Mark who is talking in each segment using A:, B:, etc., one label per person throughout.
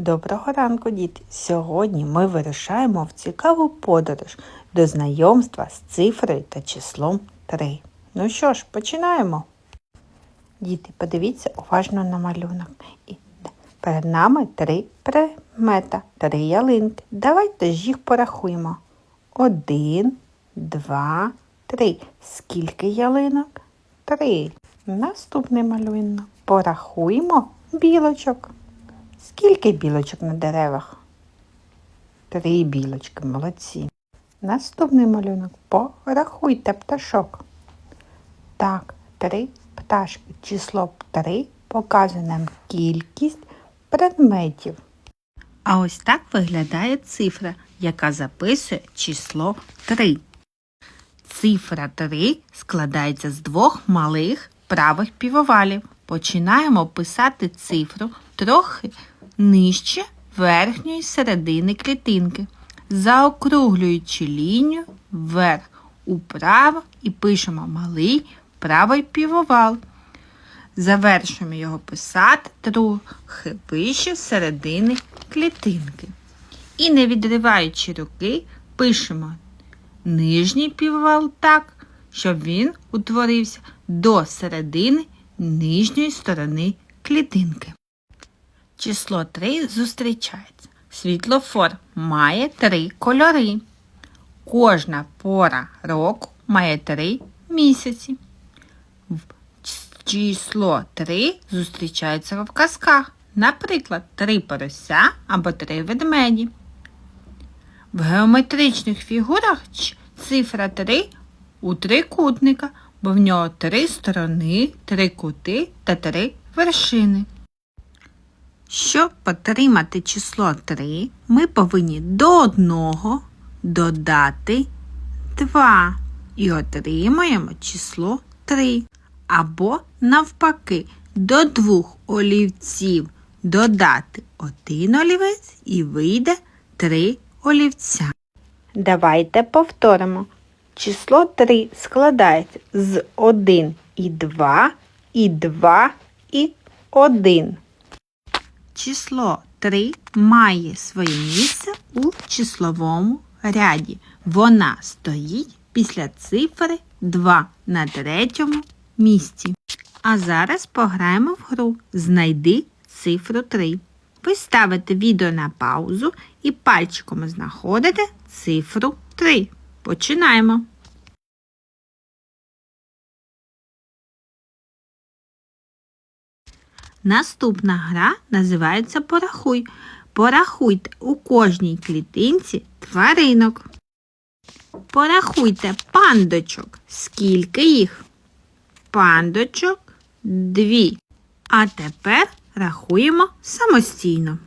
A: Доброго ранку, діти! Сьогодні ми вирушаємо в цікаву подорож до знайомства з цифрою та числом 3. Ну що ж, починаємо. Діти, подивіться уважно на малюнок. І перед нами три предмета, три ялинки. Давайте ж їх порахуємо. Один, два, три. Скільки ялинок? Три. Наступний малюнок. Порахуємо білочок. Скільки білочок на деревах? Три білочки, молодці. Наступний малюнок. Порахуйте пташок. Так, три пташки. Число три показує нам кількість предметів. А ось так виглядає цифра, яка записує число 3. Цифра 3 складається з двох малих правих півовалів. Починаємо писати цифру трохи нижче верхньої середини клітинки, заокруглюючи лінію вверх управо і пишемо малий правий півовал. Завершуємо його писати трохи вище середини клітинки. І не відриваючи руки, пишемо нижній півовал так, щоб він утворився до середини нижньої сторони клітинки. Число 3 зустрічається. Світлофор має три кольори. Кожна пора року має три місяці. Число 3 зустрічається в казках. Наприклад, три порося або три ведмеді. В геометричних фігурах цифра 3 у трикутника, бо в нього три сторони, три кути та три вершини. Щоб отримати число 3, ми повинні до одного додати 2 і отримаємо число 3. Або навпаки, до двох олівців додати один олівець і вийде 3 олівця. Давайте повторимо. Число 3 складається з 1 і 2, і 2 і 1. Число 3 має своє місце у числовому ряді. Вона стоїть після цифри 2 на третьому місці. А зараз пограємо в гру Знайди цифру 3. Ви ставите відео на паузу і пальчиком знаходите цифру 3. Починаємо. Наступна гра називається Порахуй. Порахуйте у кожній клітинці тваринок. Порахуйте пандочок. Скільки їх? Пандочок дві. А тепер рахуємо самостійно.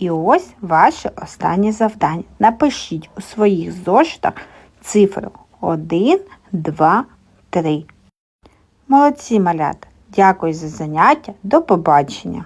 A: І ось ваше останнє завдання. Напишіть у своїх зошитах цифру 1, 2, 3. Молодці малята! Дякую за заняття. До побачення!